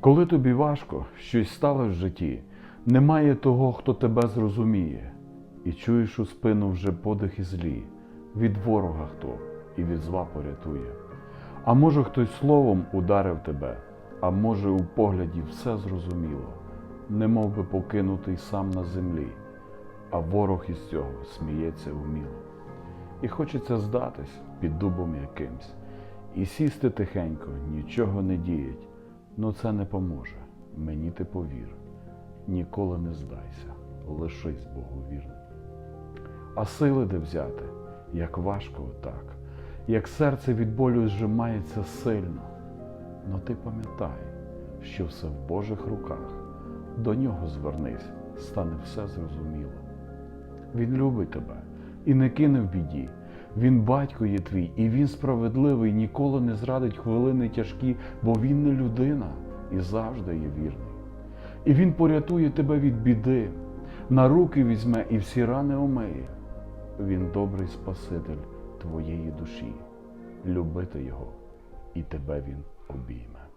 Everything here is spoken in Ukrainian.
Коли тобі важко, щось стало в житті, немає того, хто тебе зрозуміє, і чуєш у спину вже подихи злі, від ворога хто і від зла порятує. А може хтось словом ударив тебе, а може у погляді все зрозуміло, немов би покинутий сам на землі, а ворог із цього сміється вміло. І хочеться здатись під дубом якимсь, і сісти тихенько, нічого не діять. Ну це не поможе, мені ти повір. Ніколи не здайся, лишись Богу вірним. А сили де взяти, як важко отак, як серце від болю зжимається сильно. Но ти пам'ятай, що все в Божих руках, до нього звернись, стане все зрозуміло. Він любить тебе і не кине в біді. Він батько є твій, і він справедливий, ніколи не зрадить хвилини тяжкі, бо він не людина і завжди є вірний. І він порятує тебе від біди, на руки візьме і всі рани омиє. Він добрий Спаситель твоєї душі. Любити його, і тебе він обійме.